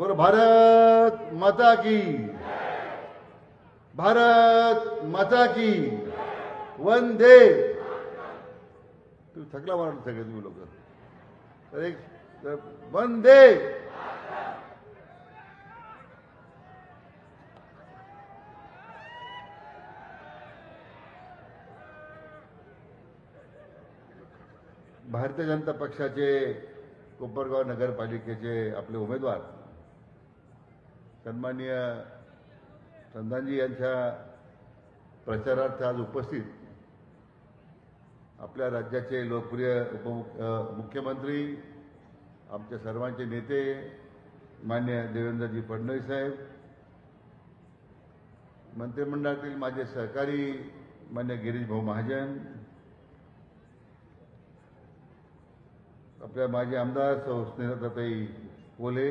बोलो भारत माता की। भारत माता की। वंदे। तुम्ही थकला म्हणून सगळे तुम्ही लोक. तर एक वंदे। भारतीय जनता पक्षाचे कोपरगाव नगरपालिकेचे आपले उमेदवार सन्माननीय चंदानजी यांच्या प्रचारार्थ आज उपस्थित. आपल्या राज्याचे लोकप्रिय उपमुख मुख्यमंत्री आमच्या सर्वांचे नेते मान्य देवेंद्रजी फडणवीस साहेब मंत्रिमंडळातील माझे सहकारी मान्य गिरीश भाऊ महाजन आपल्या माजी आमदार सौ स्नेहलताताई कोले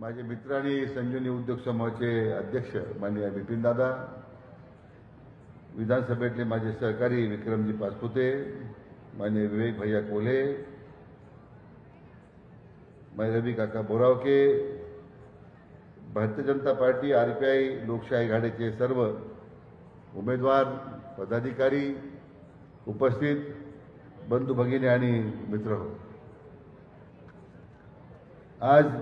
माझे मित्र आणि संजीवनी उद्योग समूहाचे अध्यक्ष माननीय बिपिनदादा विधानसभेतले माझे सहकारी विक्रमजी पासपुते मान्य विवेक भैया कोल्हे मान्य रवी काका Borawake Bharatiya Janata Party R P I लोकशाही आघाडीचे सर्व उमेदवार पदाधिकारी उपस्थित बंधू भगिनी आणि मित्र आज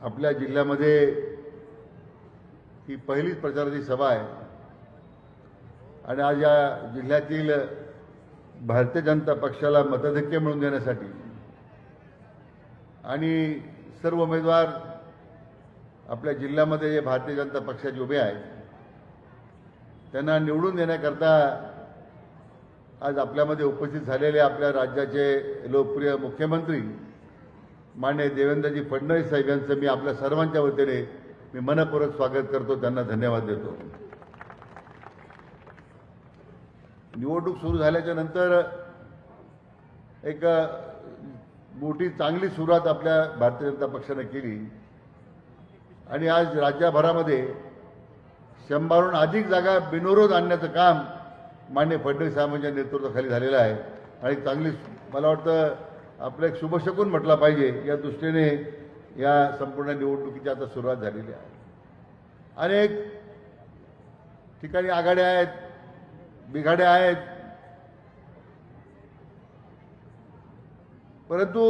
आपल्या जिल्ह्यामध्ये ही पहिलीच प्रचाराची सभा आहे. आणि आज या जिल्ह्यातील भारतीय जनता पक्षाला मतधक्के मिळवून देण्यासाठी आणि सर्व उमेदवार आपल्या जिल्ह्यामध्ये जे भारतीय जनता पक्षाचे उभे आहेत त्यांना निवडून देण्याकरता आज आपल्यामध्ये उपस्थित झालेले आपल्या राज्याचे लोकप्रिय मुख्यमंत्री मान्य देवेंद्रजी फडणवीस साहेब यांचं मी आपल्या सर्वांच्या वतीने मी मनपूर्वक स्वागत करतो त्यांना धन्यवाद देतो. निवडणूक सुरू झाल्याच्यानंतर एक मोठी चांगली सुरुवात आपल्या भारतीय जनता पक्षाने केली. आणि आज राज्यभरामध्ये शंभरहून अधिक जागा बिनविरोध आणण्याचं काम मान्य फडणवीस साहेबांच्या नेतृत्वाखाली झालेलं आहे. आणि चांगली मला वाटतं आपलं एक शुभशकून म्हटला पाहिजे या दृष्टीने या संपूर्ण निवडणुकीची आता सुरुवात झालेली आहे. अनेक ठिकाणी आघाड्या आहेत बिघाड्या आहेत. परंतु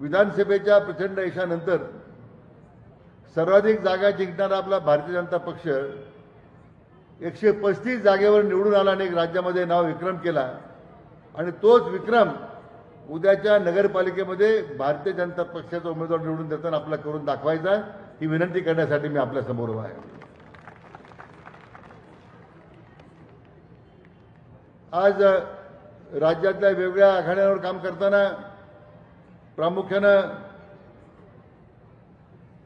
विधानसभेच्या प्रचंड यशानंतर सर्वाधिक जागा जिंकणारा आपला भारतीय जनता पक्ष एकशे पस्तीस जागेवर निवडून आला आणि एक राज्यामध्ये नाव विक्रम केला. आणि तोच विक्रम उद्याच्या नगरपालिकेमध्ये भारतीय जनता पक्षाचा उमेदवार निवडून देताना आपला करून दाखवायचा ही विनंती करण्यासाठी मी आपल्यासमोर उभा आहे. आज राज्यातल्या वेगवेगळ्या आघाड्यांवर काम करताना प्रामुख्यानं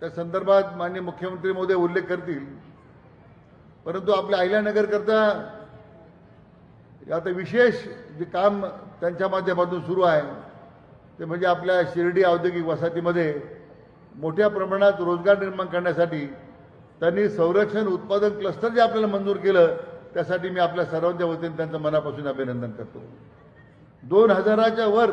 त्या संदर्भात माननीय मुख्यमंत्री महोदय उल्लेख करतील. परंतु आपल्या अहिल्यानगरकरता आता विशेष जे काम त्यांच्या माध्यमातून सुरू आहे ते म्हणजे आपल्या शिर्डी औद्योगिक वसाहतीमध्ये मोठ्या प्रमाणात रोजगार निर्माण करण्यासाठी त्यांनी संरक्षण उत्पादन क्लस्टर जे आपल्याला मंजूर केलं त्यासाठी मी आपल्या सर्वांच्या वतीने त्यांचं मनापासून अभिनंदन करतो. दोन हजाराच्या वर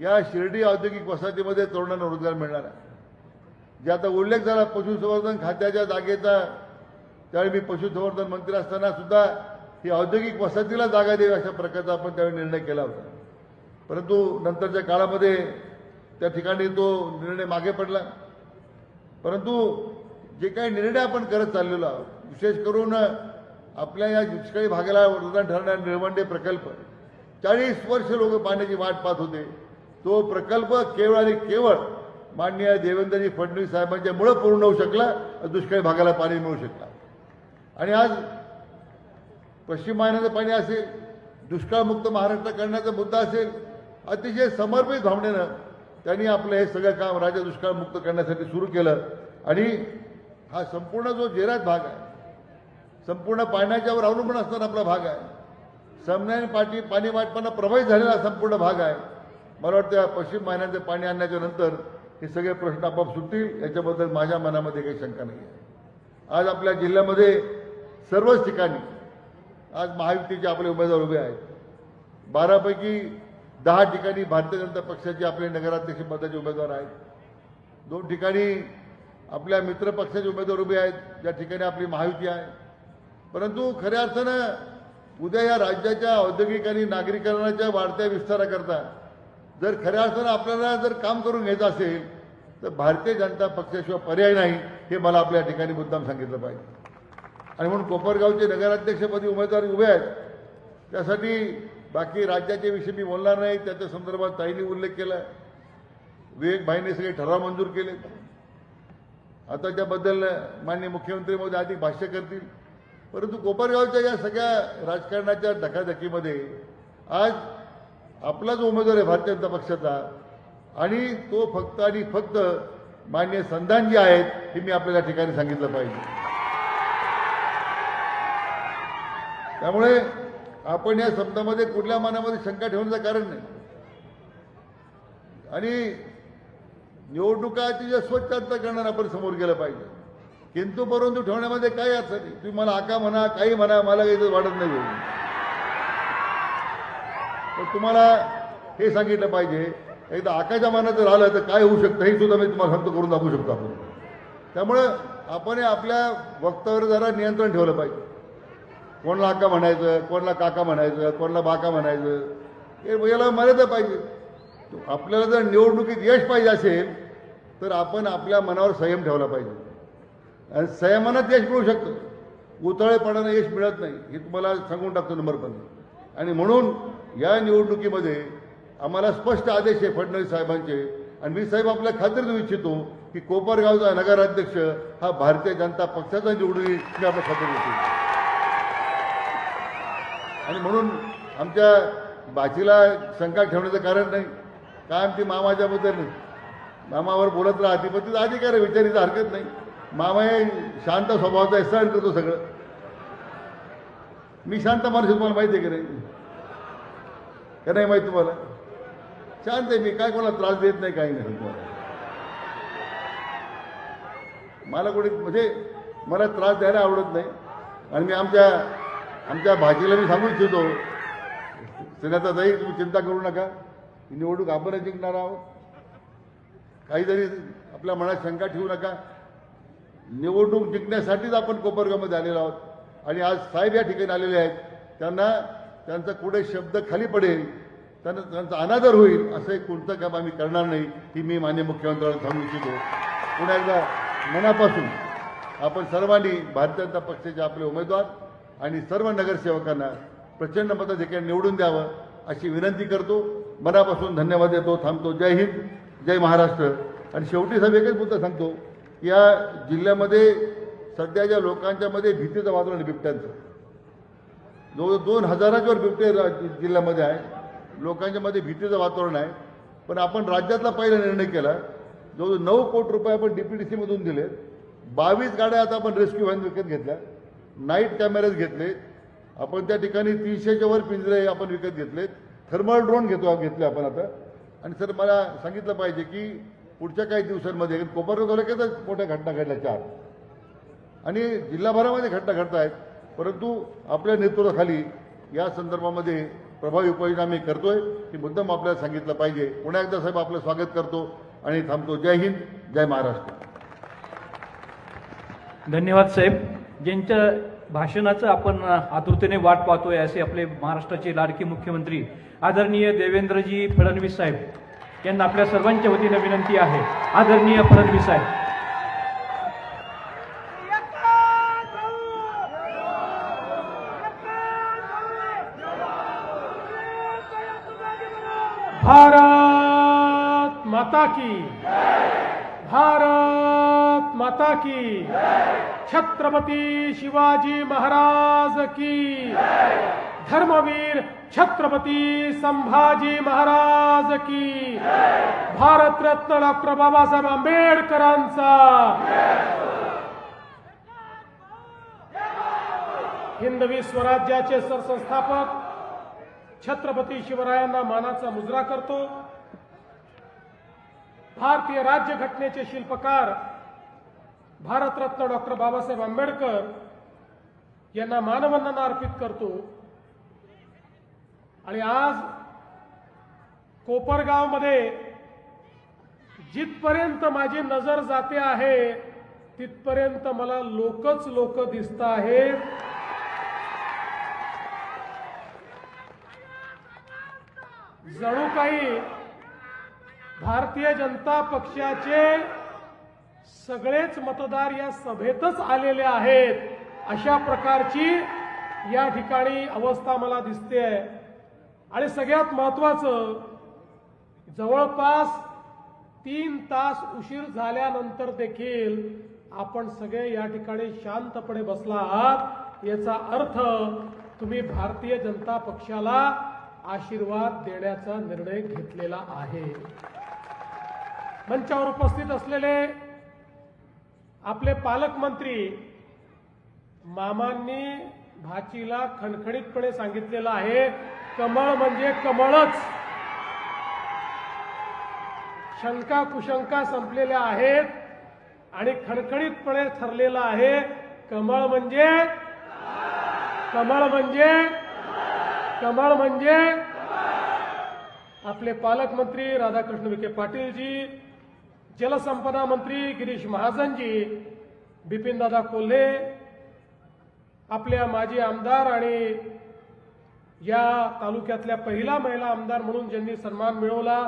या शिर्डी औद्योगिक वसाहतीमध्ये तरुणांना रोजगार मिळणार आहे. जे आता उल्लेख झाला पशुसंवर्धन खात्याच्या जागेचा त्यावेळी मी पशुसंवर्धन मंत्री असताना सुद्धा ही औद्योगिक वसाहतीला जागा देऊ अशा प्रकारचा आपण त्यावेळी निर्णय केला होता. परंतु नंतरच्या काळामध्ये त्या ठिकाणी तो निर्णय मागे पडला. परंतु जे काही निर्णय आपण करत चाललेलो आहोत विशेष करून आपल्या या दुष्काळी भागाला वरदान ठरणारा निर्वंडे प्रकल्प चाळीस वर्ष लोक पाण्याची वाट पाहत होते. तो प्रकल्प केवळ आणि केवळ माननीय देवेंद्रजी फडणवीस साहेबांच्यामुळं पूर्ण होऊ शकला दुष्काळी भागाला पाणी मिळू शकला. आणि आज पश्चिम महाराष्ट्राचं पाणी असेल दुष्काळमुक्त महाराष्ट्र करण्याचा मुद्दा असेल अतिशय समर्पित भावनेनं त्यांनी आपलं हे सगळं काम राज्य दुष्काळमुक्त करण्यासाठी सुरू केलं. आणि हा संपूर्ण जो जेरात भाग आहे संपूर्ण पाण्याच्यावर अवलंबून असताना आपला भाग आहे. समन्यान पाठी पाणी वाटपानं प्रभावित झालेला संपूर्ण भाग आहे. मला वाटतं पश्चिम महिन्यांचं पाणी आणण्याच्या नंतर हे सगळे प्रश्न आपोआप सुटतील. याच्याबद्दल माझ्या मनामध्ये काही शंका नाही आहे आज आपल्या जिल्ह्यामध्ये सर्वच ठिकाणी आज महायुतीचे आपले उमेदवार उभे आहेत. बारापैकी दहा ठिकाणी भारतीय जनता पक्षाचे आपले नगराध्यक्ष पदाचे उमेदवार आहेत. दोन ठिकाणी आपल्या मित्र पक्षाचे उमेदवार उभे आहेत. ज्या ठिकाणी आपली महायुती आहे. परंतु खऱ्या अर्थानं उद्या या राज्याच्या औद्योगिक आणि नागरीकरणाच्या वाढत्या विस्ताराकरता जर खऱ्या अर्थानं आपल्याला जर काम करून घ्यायचं असेल तर भारतीय जनता पक्षाशिवाय पर्याय नाही हे मला आपल्या ठिकाणी मुद्दाम सांगितलं पाहिजे. आणि म्हणून कोपरगावचे नगराध्यक्षपदी उमेदवार उभे आहेत. त्यासाठी बाकी राज्याच्या विषयी मी बोलणार नाही. त्याच्या संदर्भात ताईंनी उल्लेख केला विवेक भाईने सगळे ठराव मंजूर केले. आता त्याबद्दल माननीय मुख्यमंत्री मोदी अधिक भाष्य करतील. परंतु कोपरगावच्या या सगळ्या राजकारणाच्या धकाधकीमध्ये आज आपला जो उमेदवार आहे भारतीय जनता पक्षाचा आणि तो फक्त आणि फक्त मान्य संधानजी आहेत हे मी आपल्याला ठिकाणी सांगितलं पाहिजे. त्यामुळे आपण या शब्दामध्ये कुठल्या मनामध्ये शंका ठेवण्याचं कारण नाही. आणि निवडणुका अतिशय स्वच्छ अंतकरणानं आपण समोर गेलं पाहिजे. किंतु परंतु ठेवण्यामध्ये काही अर्थ नाही. तुम्ही मला आका म्हणा काही म्हणा मला काही वाटत नाही. तर तुम्हाला हे सांगितलं पाहिजे. एकदा आकाच्या मनात जर आलं तर काय होऊ शकतं हे सुद्धा मी तुम्हाला सांगतो करून दाखवू शकतो आपण. त्यामुळं आपण हे आपल्या वक्तावर जरा नियंत्रण ठेवलं पाहिजे. कोणाला अक्का म्हणायचं कोणाला काका म्हणायचं कोणाला बाका म्हणायचं हे याला मर्यादा पाहिजे. आपल्याला जर निवडणुकीत यश पाहिजे असेल तर आपण आपल्या मनावर संयम ठेवला पाहिजे. आणि संयमानात यश मिळू शकतं. उतळेपणानं यश मिळत नाही हे तुम्हाला सांगून टाकतो नंबरपणे आणि म्हणून या निवडणुकीमध्ये आम्हाला स्पष्ट आदेश आहे फडणवीस साहेबांचे आणि मी साहेब आपल्या खात्री देऊ इच्छितो की कोपरगावचा नगराध्यक्ष हा भारतीय जनता पक्षाचा निवडून आपल्या खात्री देतो आणि म्हणून आमच्या बाचीला शंका ठेवण्याचं कारण नाही. काय आमची मामाच्याबद्दल नाही मामावर बोलत राहते पण तिचा अधिकार आहे विचारीचं हरकत नाही. मामा हे शांत स्वभावाचा आहे सहन करतो सगळं. मी शांत माणूस तुम्हाला माहिती आहे की नाही? का नाही माहिती तुम्हाला? शांत आहे मी काय कोणाला त्रास देत नाही काही नाही. तुम्हाला मला कोणी म्हणजे मला त्रास द्यायला आवडत नाही. आणि मी आमच्या आमच्या भाजीला मी सांगू इच्छितो. सिन्हाचा जाई तुम्ही चिंता करू नका. ही निवडणूक आपणच जिंकणार आहोत. काहीतरी आपल्या मनात शंका ठेवू नका. निवडणूक जिंकण्यासाठीच आपण कोपरगावमध्ये आलेलो आहोत. आणि आज साहेब या ठिकाणी आलेले आहेत. त्यांना त्यांचा कुठे शब्द खाली पडेल त्यांना त्यांचा अनादर होईल असं एक कोणतं काम आम्ही करणार नाही ही मी मान्य मुख्यमंत्र्यांना सांगू इच्छितो. पुन्हा एकदा मनापासून आपण सर्वांनी भारतीय जनता पक्षाचे आपले उमेदवार आणि सर्व नगरसेवकांना प्रचंड मताधिकार निवडून द्यावं अशी विनंती करतो. मनापासून धन्यवाद देतो थांबतो. जय हिंद जय महाराष्ट्र. आणि शेवटी साहेब एकच मुद्दा सांगतो. की या जिल्ह्यामध्ये सध्याच्या लोकांच्या मध्ये भीतीचं वातावरण आहे बिबट्यांचं. जवळ दोन हजाराच्यावर बिबटे जिल्ह्यामध्ये आहे. लोकांच्या मध्ये भीतीचं वातावरण आहे. पण आपण राज्यातला पहिला निर्णय केला. जवळ नऊ कोटी रुपये आपण डीपीडीसी मधून दिले बावीस गाड्या आता आपण रेस्क्यू व्हॅन विकत घेतल्या. नाईट कॅमेरेज घेतले आपण त्या ठिकाणी तीनशेच्या वर पिंजरे आपण विकत घेतलेत. थर्मल ड्रोन घेतो घेतले आपण आता. आणि सर मला सांगितलं पाहिजे की पुढच्या काही दिवसांमध्ये कोपरगाव तालुक्यातच मोठ्या घटना घडल्या चार. आणि जिल्हाभरामध्ये घटना घडत आहेत परंतु आपल्या नेतृत्वाखाली या संदर्भामध्ये प्रभावी उपाययोजना आम्ही करतोय. ही मुद्दाम आपल्याला सांगितलं पाहिजे. पुन्हा एकदा साहेब आपलं स्वागत करतो आणि थांबतो. जय हिंद जय महाराष्ट्र. धन्यवाद साहेब. ज्यांच्या भाषणाचं आपण आतुरतेने वाट पाहतोय असे आपले महाराष्ट्राचे लाडके मुख्यमंत्री आदरणीय देवेंद्रजी फडणवीस साहेब यांना आपल्या सर्वांच्या वतीनं विनंती आहे. आदरणीय फडणवीस साहेब. भारत माता की भारत माता की। छत्रपती शिवाजी महाराज की। धर्मवीर छत्रपती संभाजी महाराज की। भारतरत्न डॉक्टर बाबासाहेब आंबेडकरांचा। हिंदवी स्वराज्याचे सरसंस्थापक छत्रपती शिवरायांना मानाचा मुजरा करतो. भारतीय राज्यघटनेचे शिल्पकार भारतरत्न डॉक्टर बाबासाहेब आंबेडकर यांना मानवंदना अर्पित करतो. आणि आज कोपरगावमध्ये जिथपर्यंत माझी नजर जाते आहे तिथपर्यंत मला लोकच लोक दिसत आहेत. जणू काही भारतीय जनता पक्षाचे सगळेच मतदार या सभेतच आलेले आहेत. अशा प्रकारची या ठिकाणी अवस्था मला दिसते आहे. आणि सगळ्यात महत्वाचं जवळपास तीन तास उशीर झाल्यानंतर देखील आपण सगळे या ठिकाणी शांतपणे बसला आहात. याचा अर्थ तुम्ही भारतीय जनता पक्षाला आशीर्वाद देण्याचा निर्णय घेतलेला आहे. मंचावर उपस्थित असलेले आपले पालकमंत्री मामांनी भाचीला खणखणीतपणे सांगितलेलं आहे कमळ म्हणजे कमळच. शंका कुशंका संपलेल्या आहेत आणि खणखणीतपणे ठरलेलं आहे कमळ म्हणजे कमळ म्हणजे कमळ म्हणजे. आपले पालकमंत्री राधाकृष्ण विखे पाटीलजी जलसंपदा मंत्री गिरीश महाजनजी बिपिनदादा कोल्हे आपल्या माजी आमदार आणि या तालुक्यातल्या पहिला महिला आमदार म्हणून ज्यांनी सन्मान मिळवला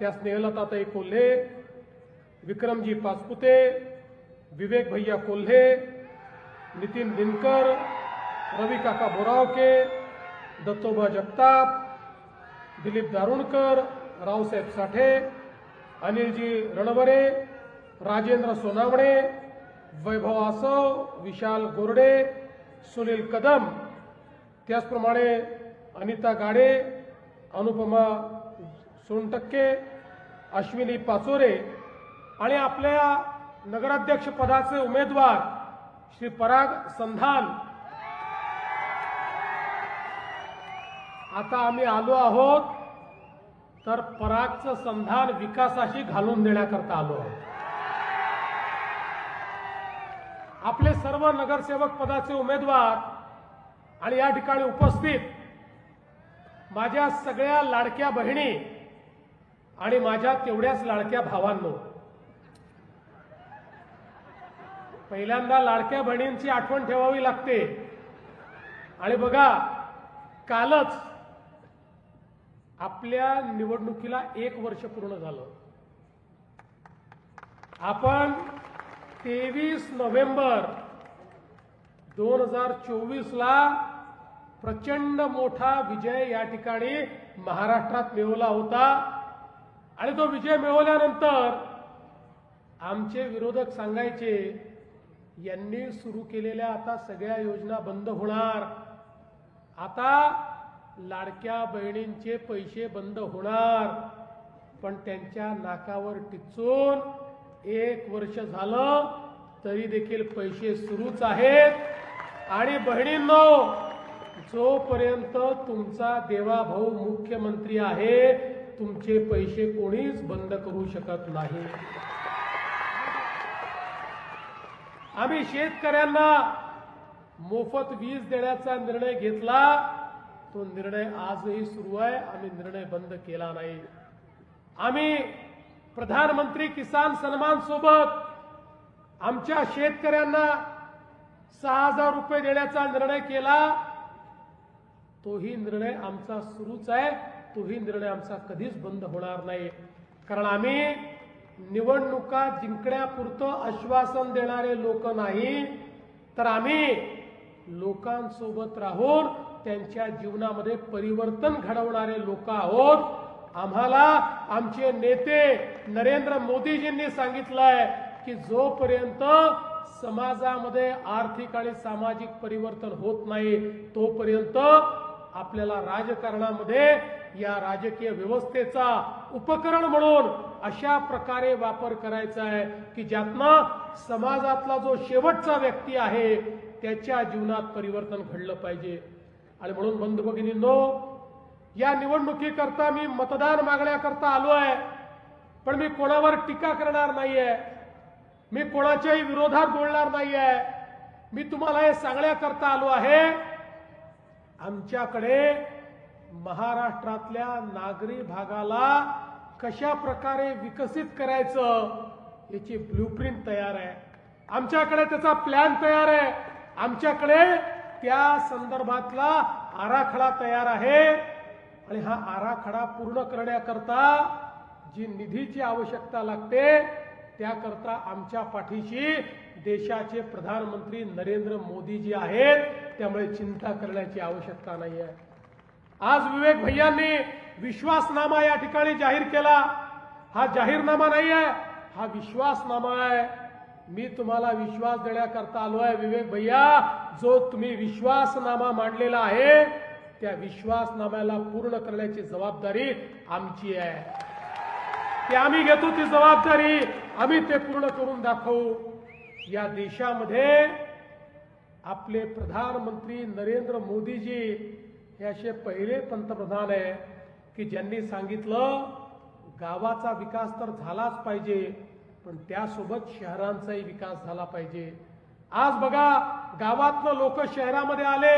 त्या स्नेहलताताई कोल्हे विक्रमजी पाचपुते विवेक भैया कोल्हे नितीन दिनकर रवी काका बोरावके दत्तोबा जगताप दिलीप दारुणकर रावसाहेब साठे अनिलजी रणवरे राजेंद्र सोनावणे वैभव आसव विशाल गोरडे सुनील कदम त्याचप्रमाणे अनिता गाडे अनुपमा सोनटक्के अश्विनी पाचोरे आणि आपल्या नगराध्यक्ष पदाचे उमेदवार श्री पराग संधान. आता आम्ही आलो आहोत तर परागचं संधान विकासाशी घालून देण्याकरता आलो आपले सर्व नगरसेवक पदाचे उमेदवार आणि या ठिकाणी उपस्थित माझ्या सगळ्या लाडक्या बहिणी आणि माझ्या तेवढ्याच लाडक्या भावांनो पहिल्यांदा लाडक्या बहिणींची आठवण ठेवावी लागते. आणि बघा कालच आपल्या निवडणुकीला एक वर्ष पूर्ण झालं. आपण तेवीस नोव्हेंबर दोन हजार चोवीस ला प्रचंड मोठा विजय या ठिकाणी महाराष्ट्रात मिळवला होता. आणि तो विजय मिळवल्यानंतर आमचे विरोधक सांगायचे यांनी सुरू केलेल्या आता सगळ्या योजना बंद होणार. आता लाडक्या बहिणींचे पैसे बंद होणार. पण त्यांच्या नाकावर टिचून एक वर्ष झालं तरी देखील पैसे सुरूच आहेत. आणि बहिणींनो जोपर्यंत तुमचा देवाभाऊ मुख्यमंत्री आहे तुमचे पैसे कोणीच बंद करू शकत नाही. आम्ही शेतकऱ्यांना मोफत वीज देण्याचा निर्णय घेतला. तो निर्णय आजही सुरू आहे. आम्ही निर्णय बंद केला नाही. आम्ही प्रधानमंत्री किसान सन्मान सोबत आमच्या शेतकऱ्यांना सहा हजार रुपये देण्याचा निर्णय केला. तोही निर्णय आमचा सुरूच आहे. तोही निर्णय आमचा कधीच बंद होणार नाही. कारण आम्ही निवडणुका जिंकण्यापुरतं आश्वासन देणारे लोक नाही. तर आम्ही लोकांसोबत राहून त्यांच्या जीवनामध्ये परिवर्तन घडवणारे लोक आहोत. आम्हाला आमचे नेते नरेंद्र मोदीजींनी सांगितलंय की जोपर्यंत समाजामध्ये आर्थिक आणि सामाजिक परिवर्तन होत नाही तोपर्यंत आपल्याला राजकारणामध्ये या राजकीय व्यवस्थेचा उपकरण म्हणून अशा प्रकारे वापर करायचा आहे की ज्यातनं समाजातला जो शेवटचा व्यक्ती आहे त्याच्या जीवनात परिवर्तन घडलं पाहिजे. आणि म्हणून बंधू भगिनींनो या निवडणुकीकरता मी मतदान मागण्याकरता आलो आहे पण मी कोणावर टीका करणार नाहीये मी कोणाच्याही विरोधात बोलणार नाहीये. मी तुम्हाला हे सांगण्याकरता आलो आहे आमच्याकडे महाराष्ट्रातल्या नागरी भागाला कशा प्रकारे विकसित करायचं याची ब्ल्यूप्रिंट तयार आहे. आमच्याकडे त्याचा प्लॅन तयार आहे. आमच्याकडे त्या संदर्भातला आराखडा तयार आहे. आणि हा आराखडा पूर्ण करण्याकरता जी निधीची आवश्यकता लागते त्याकरता आमच्या पाठीशी देशाचे प्रधानमंत्री नरेंद्र मोदीजी आहेत. त्यामुळे चिंता करण्याची आवश्यकता नाही आहे आज विवेक भैयांनी विश्वासनामा या ठिकाणी जाहीर केला. हा जाहीरनामा नाही आहे हा विश्वासनामा आहे. मी तुम्हाला विश्वास देण्याकरता आलो आहे विवेक भैया. जो तुम्ही विश्वासनामा मांडलेला आहे त्या विश्वासनाम्याला पूर्ण करण्याची जबाबदारी आमची आहे. ते आम्ही घेतो ती जबाबदारी आम्ही ते पूर्ण करून दाखवू. या देशामध्ये आपले प्रधानमंत्री नरेंद्र मोदीजी हे असे पहिले पंतप्रधान आहे की ज्यांनी सांगितलं गावाचा विकास तर झालाच पाहिजे पण त्यासोबत शहरांचाही विकास झाला पाहिजे. आज बघा गावातनं लोक शहरामध्ये आले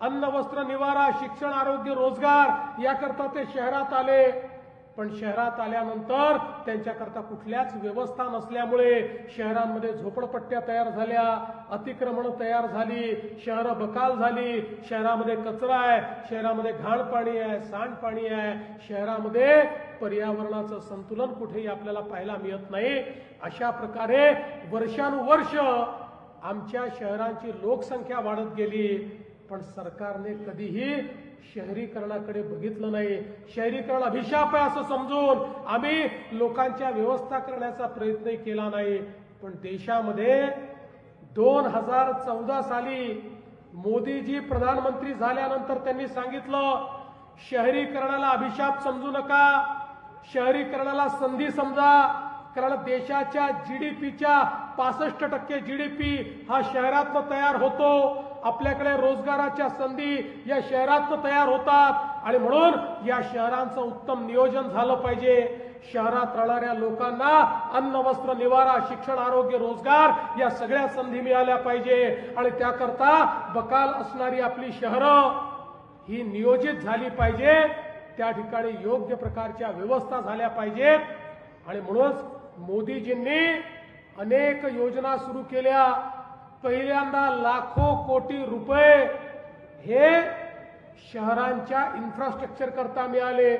अन्न वस्त्र निवारा शिक्षण आरोग्य रोजगार याकरता ते शहरात आले. पण शहरात आल्यानंतर त्यांच्याकरता कुठल्याच व्यवस्था नसल्यामुळे शहरांमध्ये झोपडपट्ट्या तयार झाल्या अतिक्रमण तयार झाली शहरं बकाल झाली. शहरामध्ये कचरा आहे शहरामध्ये घाण पाणी आहे सांडपाणी आहे. शहरामध्ये पर्यावरणाचं संतुलन कुठेही आपल्याला पाहायला मिळत नाही. अशा प्रकारे वर्षानुवर्ष आमच्या शहरांची लोकसंख्या वाढत गेली पण सरकारने कधीही शहरीकरणाकडे बघितलं नाही. शहरीकरण अभिशाप आहे असं समजून आम्ही लोकांच्या व्यवस्था करण्याचा प्रयत्न केला नाही. पण देशामध्ये दोन हजार चौदा साली मोदीजी प्रधानमंत्री झाल्यानंतर त्यांनी सांगितलं शहरीकरणाला अभिशाप समजू नका शहरीकरणाला संधी समजा. कारण देशाच्या जी डी पीच्या पासष्ट टक्के जी डी पी हा शहरातनं तयार होतो. आपल्याकडे रोजगाराच्या संधी या शहरातनं तयार होतात. आणि म्हणून या शहरांचं उत्तम नियोजन झालं पाहिजे. शहरात राहणाऱ्या लोकांना अन्न वस्त्र निवारा शिक्षण आरोग्य रोजगार या सगळ्या संधी मिळाल्या पाहिजे. आणि त्याकरता बकाल असणारी आपली शहरं ही नियोजित झाली पाहिजे. त्या ठिकाणी योग्य प्रकारच्या व्यवस्था झाल्या पाहिजेत. आणि म्हणूनच मोदीजींनी अनेक योजना सुरू केल्या. पहिल्यांदा लाखो कोटी रुपये हे शहरांच्या इन्फ्रास्ट्रक्चर करता मिळाले.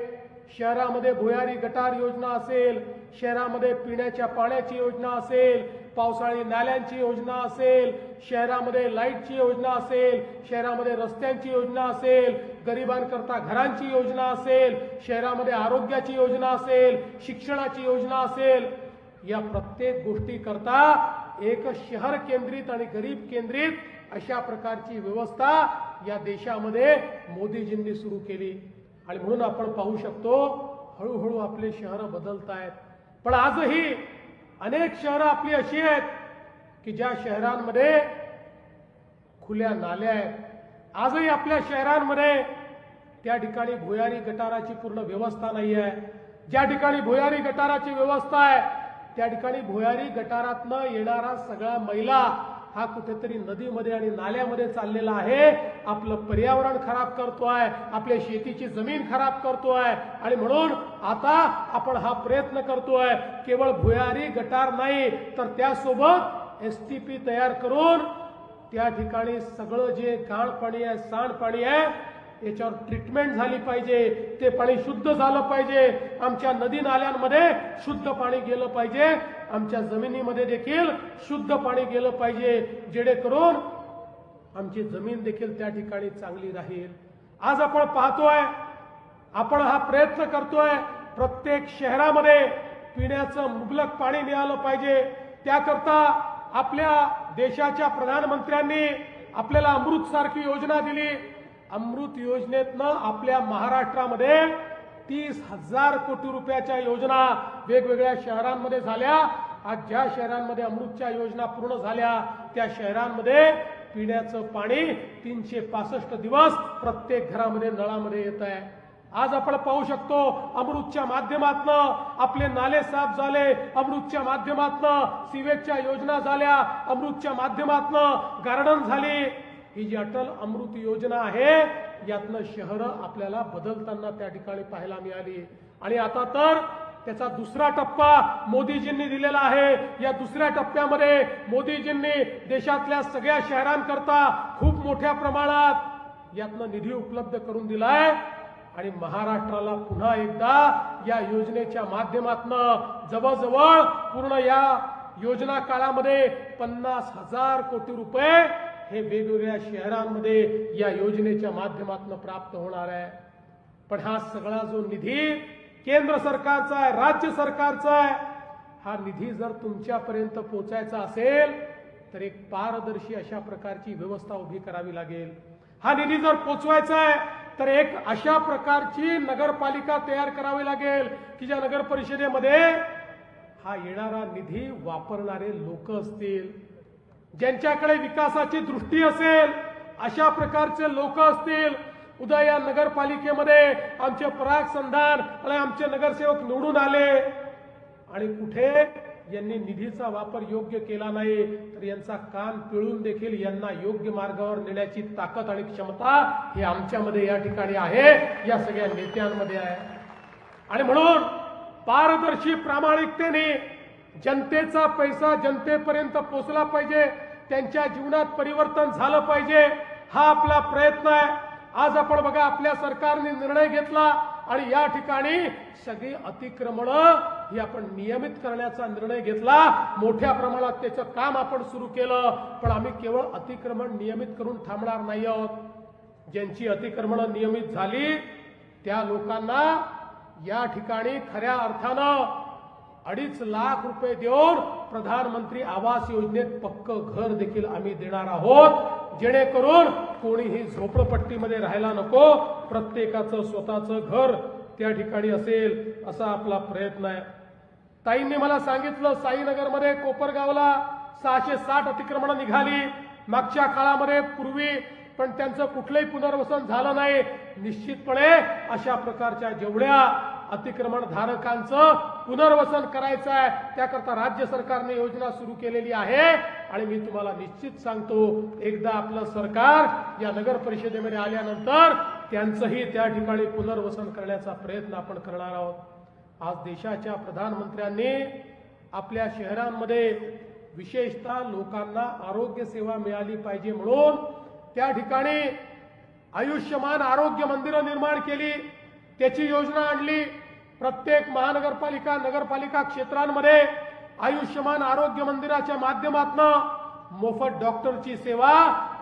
शहरामध्ये भुयारी गटार योजना असेल शहरामध्ये पिण्याच्या पाण्याची योजना असेल पावसाळी नाल्यांची योजना असेल शहरामध्ये लाईटची योजना असेल शहरामध्ये रस्त्यांची योजना असेल गरिबांकरता घरांची योजना असेल शहरामध्ये आरोग्याची योजना असेल शिक्षणाची योजना असेल. या प्रत्येक गोष्टी करता एक शहर केंद्रित आणि गरीब केंद्रित अशा प्रकारची व्यवस्था या देशामध्ये मोदीजींनी सुरू केली. आणि म्हणून आपण पाहू शकतो हळूहळू आपले शहरं बदलत आहेत पण आजही अनेक शहरं आपली अशी आहेत की ज्या शहरांमध्ये खुल्या नाल्या आहेत. आजही आपल्या शहरांमध्ये त्या ठिकाणी भुयारी गटाराची पूर्ण व्यवस्था नाही आहे ज्या ठिकाणी भुयारी गटाराची व्यवस्था आहे त्या ठिकाणी भुयारी गटारातनं येणारा सगळा मैला हा कुठेतरी नदीमध्ये आणि नाल्यामध्ये चाललेला आहे. आपलं पर्यावरण खराब करतोय आपल्या शेतीची जमीन खराब करतोय आणि म्हणून आता आपण हा प्रयत्न करतोय केवळ भुयारी गटार नाही तर त्यासोबत एस टी पी तयार करून त्या ठिकाणी सगळं जे घाण पाणी आहे सांडपाणी आहे याच्यावर ट्रीटमेंट झाली पाहिजे ते पाणी शुद्ध झालं पाहिजे. आमच्या नदी नाल्यांमध्ये शुद्ध पाणी गेलं पाहिजे. आमच्या जमिनीमध्ये देखील शुद्ध पाणी गेलं पाहिजे. जेणेकरून आमची जमीन देखील त्या ठिकाणी चांगली राहील. आज आपण पाहतोय आपण हा प्रयत्न करतोय प्रत्येक शहरामध्ये पिण्याचं मुबलक पाणी मिळालं पाहिजे. त्याकरता आपल्या देशाच्या प्रधानमंत्र्यांनी आपल्याला अमृत सारखी योजना दिली. अमृत योजनेतनं आपल्या महाराष्ट्रामध्ये तीस हजार कोटी रुपयाच्या योजना वेगवेगळ्या शहरांमध्ये झाल्या. आज ज्या शहरांमध्ये अमृतच्या योजना पूर्ण झाल्या त्या शहरांमध्ये पिण्याचं पाणी तीनशे पासष्ट दिवस प्रत्येक घरामध्ये नळामध्ये येत आहे. आज आपण पाहू शकतो अमृतच्या माध्यमातनं आपले नाले साफ झाले. अमृतच्या माध्यमातनं सिवेजच्या योजना झाल्या. अमृतच्या माध्यमातनं गार्डन झाली. ही जी अटल अमृत योजना आहे यातनं शहरं आपल्याला बदलताना त्या ठिकाणी पाहायला मिळाली. आणि आता तर त्याचा दुसरा टप्पा मोदीजींनी दिलेला आहे. या दुसऱ्या टप्प्यामध्ये मोदीजींनी देशातल्या सगळ्या शहरांकरता खूप मोठ्या प्रमाणात यातनं निधी उपलब्ध करून दिलाय. आणि महाराष्ट्राला पुन्हा एकदा या योजनेच्या माध्यमातनं जवळजवळ पूर्ण या योजना काळामध्ये पन्नास हजार कोटी रुपये हे वेगवेगळ्या शहरांमध्ये या योजनेच्या माध्यमातून प्राप्त होणार आहे. पण हा सगळा जो निधी केंद्र सरकारचा आहे राज्य सरकारचा आहे हा निधी जर तुमच्यापर्यंत पोचायचा असेल तर एक पारदर्शी अशा प्रकारची व्यवस्था उभी करावी लागेल. हा निधी जर पोचवायचा आहे तर एक अशा प्रकारची नगरपालिका तयार करावी लागेल की ज्या नगर परिषदेमध्ये हा येणारा निधी वापरणारे लोक असतील. ज्यांच्याकडे विकासाची दृष्टी असेल अशा प्रकारचे लोक असतील. उद्या या नगरपालिकेमध्ये आमचे पराग संधान आणि आमचे नगरसेवक निवडून आले. आणि कुठे यांनी निधीचा वापर योग्य केला नाही तर यांचा कान पिळून देखील यांना योग्य मार्गावर नेण्याची ताकद आणि क्षमता ही आमच्यामध्ये या ठिकाणी आहे. या सगळ्या नेत्यांमध्ये आहे. आणि म्हणून पारदर्शी प्रामाणिकतेने जनतेचा पैसा जनतेपर्यंत पोचला पाहिजे. त्यांच्या जीवनात परिवर्तन झालं पाहिजे हा आपला प्रयत्न आहे. आज आपण बघा आपल्या सरकारने निर्णय घेतला आणि या ठिकाणी सगळी अतिक्रमणं ही आपण नियमित करण्याचा निर्णय घेतला. मोठ्या प्रमाणात त्याचं काम आपण सुरू केलं पण आम्ही केवळ अतिक्रमण नियमित करून थांबणार नाही आहोत. ज्यांची अतिक्रमणं नियमित झाली त्या लोकांना या ठिकाणी खऱ्या अर्थानं अडीच लाख रुपये देऊन प्रधानमंत्री आवास योजनेत पक्क घर देखील आम्ही देणार आहोत. जेणेकरून कोणीही झोपडपट्टीमध्ये राहायला नको. प्रत्येकाचं स्वतःचं घर त्या ठिकाणी असेल असा आपला प्रयत्न आहे. ताईंनी मला सांगितलं साईनगरमध्ये कोपरगावला सहाशे साठ अतिक्रमणं निघाली. मागच्या काळामध्ये पूर्वी पण त्यांचं कुठलंही पुनर्वसन झालं नाही. निश्चितपणे अशा प्रकारच्या जेवढ्या अतिक्रमण धारकांचं पुनर्वसन करायचं आहे त्याकरता राज्य सरकारने योजना सुरू केलेली आहे. आणि मी तुम्हाला निश्चित सांगतो एकदा आपलं सरकार या नगर परिषदेमध्ये आल्यानंतर त्यांचंही त्या ठिकाणी पुनर्वसन करण्याचा प्रयत्न आपण करणार आहोत. आज देशाच्या प्रधानमंत्र्यांनी आपल्या शहरांमध्ये विशेषतः लोकांना आरोग्य सेवा मिळाली पाहिजे म्हणून त्या ठिकाणी आयुष्यमान आरोग्य मंदिरं निर्माण केली त्याची योजना आणली. प्रत्येक महानगरपालिका नगरपालिका क्षेत्रांमध्ये आयुष्यमान आरोग्य मंदिराच्या माध्यमातून मोफत डॉक्टरची सेवा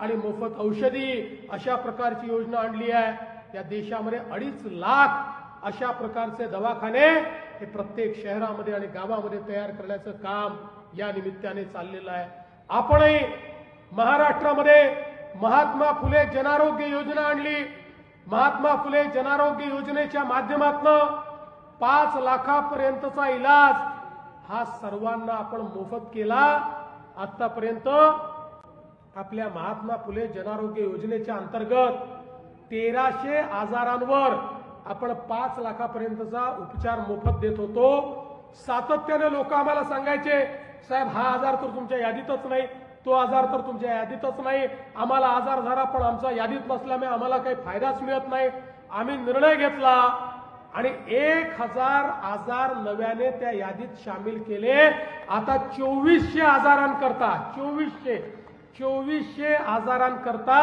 आणि मोफत औषधी अशा प्रकारची योजना आणली आहे. या देशामध्ये अडीच लाख अशा प्रकारचे दवाखाने हे प्रत्येक शहरामध्ये आणि गावामध्ये तयार करण्याचं काम या निमित्ताने चाललेलं आहे. आपणही महाराष्ट्रामध्ये महात्मा फुले जनारोग्य योजना आणली. महात्मा फुले जनारोग्य योजनेच्या माध्यमातून पाच लाखापर्यंतचा इलाज हा सर्वांना आपण मोफत केला. आतापर्यंत आपल्या महात्मा फुले जनारोग्य योजनेच्या अंतर्गत तेराशे आजारांवर आपण पाच लाखापर्यंतचा उपचार मोफत देत होतो. सातत्याने लोक आम्हाला सांगायचे साहेब हा आजार तर तुमच्या यादीतच नाही तो आजार तर तुमच्या यादीतच नाही. आम्हाला आजार झाला पण आमचा यादीत नसल्यामुळे आम्हाला काही फायदाच मिळत नाही. आम्ही निर्णय घेतला आणि एक हजार आजार नव्याने त्या यादीत सामील केले. आता चोवीसशे आजारांकरता चोवीसशे चोवीसशे आजारांकरता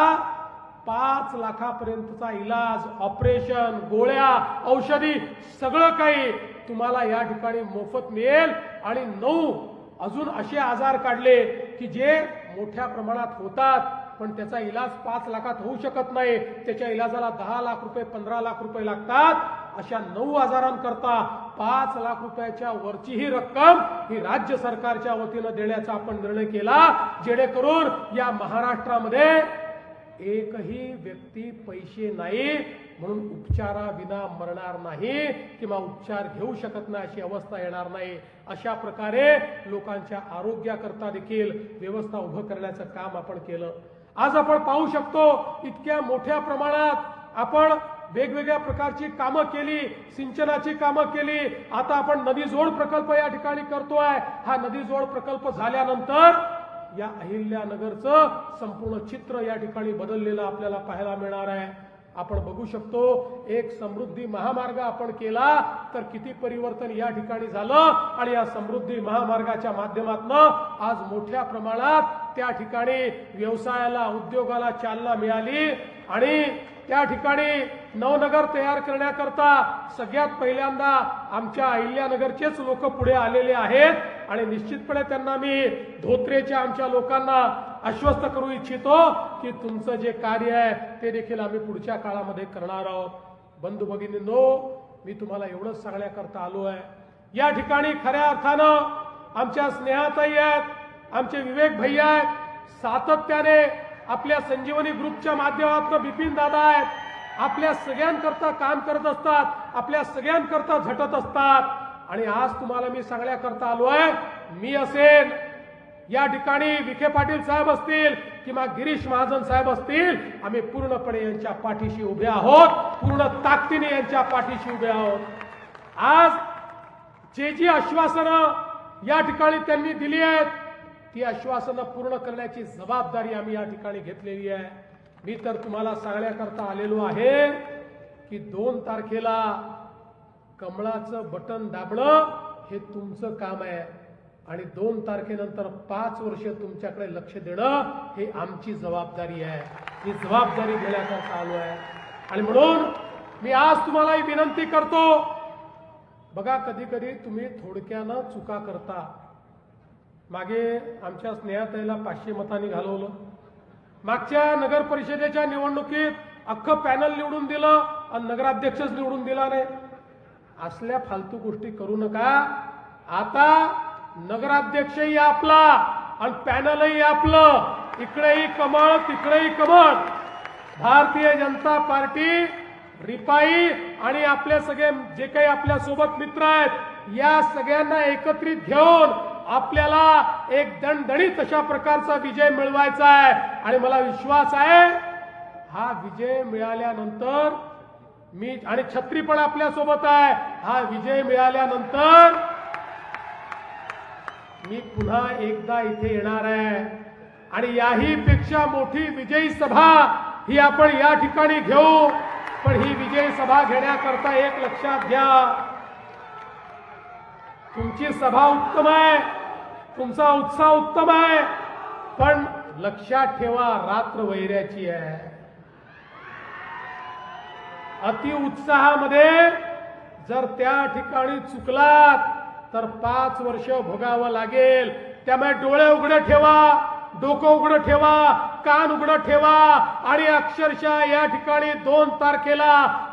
पाच लाखापर्यंतचा इलाज ऑपरेशन गोळ्या औषधी सगळं काही तुम्हाला या ठिकाणी मोफत मिळेल. आणि नऊ अजून असे आजार काढले की जे मोठ्या प्रमाणात होतात पण त्याचा इलाज पाच लाखात होऊ शकत नाही. त्याच्या इलाजाला दहा लाख रुपये पंधरा लाख रुपये लागतात. अशा नऊ आजारांकरता पाच लाख रुपयाच्या वरची ही रक्कम ही राज्य सरकारच्या वतीनं देण्याचा आपण निर्णय केला. जेणेकरून या महाराष्ट्रामध्ये एकही व्यक्ती पैसे नाही म्हणून उपचाराविना मरणार नाही किंवा उपचार घेऊ शकत नाही अशी अवस्था येणार नाही. अशा प्रकारे लोकांच्या आरोग्याकरता देखील व्यवस्था उभं करण्याचं काम आपण केलं. आज आपण पाहू शकतो इतक्या मोठ्या प्रमाणात आपण वेगवेगळ्या प्रकारची कामं केली सिंचनाची कामं केली. आता आपण नदी जोड प्रकल्प या ठिकाणी करतोय. हा नदी जोड प्रकल्प झाल्यानंतर या अहिल्यानगरचं संपूर्ण चित्र या ठिकाणी बदललेलं आपल्याला पाहायला मिळणार आहे. आपण बघू शकतो एक समृद्धी महामार्ग आपण केला तर किती परिवर्तन या ठिकाणी झालं आणि या समृद्धी महामार्गाच्या माध्यमातून आज मोठ्या प्रमाणात त्या ठिकाणी व्यवसायाला उद्योगाला चालना मिळाली आणि त्या ठिकाणी नवनगर तयार करण्याकरता सगळ्यात पहिल्यांदा आमच्या अहिल्यानगरचेच लोक पुढे आलेले आहेत आणि निश्चितपणे त्यांना मी धोत्रेच्या आमच्या लोकांना आश्वस्त करू इच्छितो की तुमचं जे कार्य आहे ते देखील आम्ही पुढच्या काळामध्ये करणार आहोत. बंधू भगिनींनो मी तुम्हाला एवढंच सांगण्याकरता आलो आहे. या ठिकाणी खऱ्या अर्थानं आमच्या स्नेहाताई आहेत आमचे विवेक भैया आहेत सातत्याने आपल्या संजीवनी ग्रुपच्या माध्यमातून बिपिन दादा आहेत आपल्या सगळ्यांकरता काम करत असतात आपल्या सगळ्यांकरता झटत असतात. आणि आज तुम्हाला मी सांगण्याकरता आलो आहे मी असेल या ठिकाणी विखे पाटील साहेब असतील किंवा गिरीश महाजन साहेब असतील आम्ही पूर्णपणे यांच्या पाठीशी उभे आहोत पूर्ण ताकदीने यांच्या पाठीशी उभे आहोत. आज जे जी आश्वासनं या ठिकाणी त्यांनी दिली आहेत ती आश्वासनं पूर्ण करण्याची जबाबदारी आम्ही या ठिकाणी घेतलेली आहे. मी तर तुम्हाला सांगण्याकरता आलेलो आहे की दोन तारखेला कमळाचं बटन दाबणं हे तुमचं काम आहे. आणि दोन तारखेनंतर पाच वर्ष तुमच्याकडे लक्ष देणं हे आमची जबाबदारी आहे. ही जबाबदारी घेण्याकरता आलो आहे. आणि म्हणून मी आज तुम्हाला ही विनंती करतो बघा कधी कधी तुम्ही थोडक्यानं चुका करता. मागे आमच्या स्नेहाताईला पाचशे मतांनी घालवलं. मागच्या नगर परिषदेच्या निवडणुकीत अख्खं पॅनल निवडून दिलं आणि नगराध्यक्षच निवडून दिला नाही. असल्या फालतू गोष्टी करू नका. आता नगराध्यक्षही आपला आणि पॅनलही आपलं. इकडेही कमळ तिकडेही कमळ. भारतीय जनता पार्टी रिपाई आणि आपले सगळे जे काही आपल्यासोबत मित्र आहेत या सगळ्यांना एकत्रित घेऊन आपल्याला एक दणदणीत अशा प्रकारचा विजय मिळवायचा आहे. आणि मला विश्वास आहे हा विजय मिळाल्यानंतर मी आणि छत्री पण आपल्यासोबत आहे. हा विजय मिळाल्यानंतर मी पुन्हा एकदा इथे येणार आहे. आणि याही पेक्षा मोठी विजयी सभा ही आपण या ठिकाणी घेऊ. पण ही विजयी सभा घेण्याकरता एक लक्षात घ्या. तुमची सभा उत्तम आहे. तुमचा उत्साह उत्तम आहे. पण लक्षात ठेवा रात्र वैऱ्याची आहे. अति उत्साहामध्ये जर त्या ठिकाणी चुकलात तर पाच वर्ष भोगावं लागेल. त्यामुळे डोळे उघडे ठेवा. डोकं उघडं ठेवा कान उघडं ठेवा आणि अक्षरशः या ठिकाणी दोन तारखेला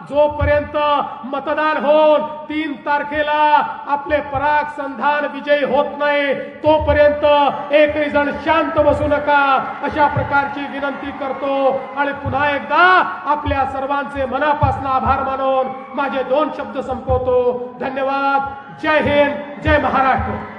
जोपर्यंत मतदान होऊन तीन तारखेला आपले पराग संधान विजयी होत नाही तोपर्यंत एकही जण शांत बसू नका. अशा प्रकारची विनंती करतो आणि पुन्हा एकदा आपल्या सर्वांचे मनापासून आभार मानून माझे दोन शब्द संपवतो. धन्यवाद. जय हिंद. जय महाराष्ट्र.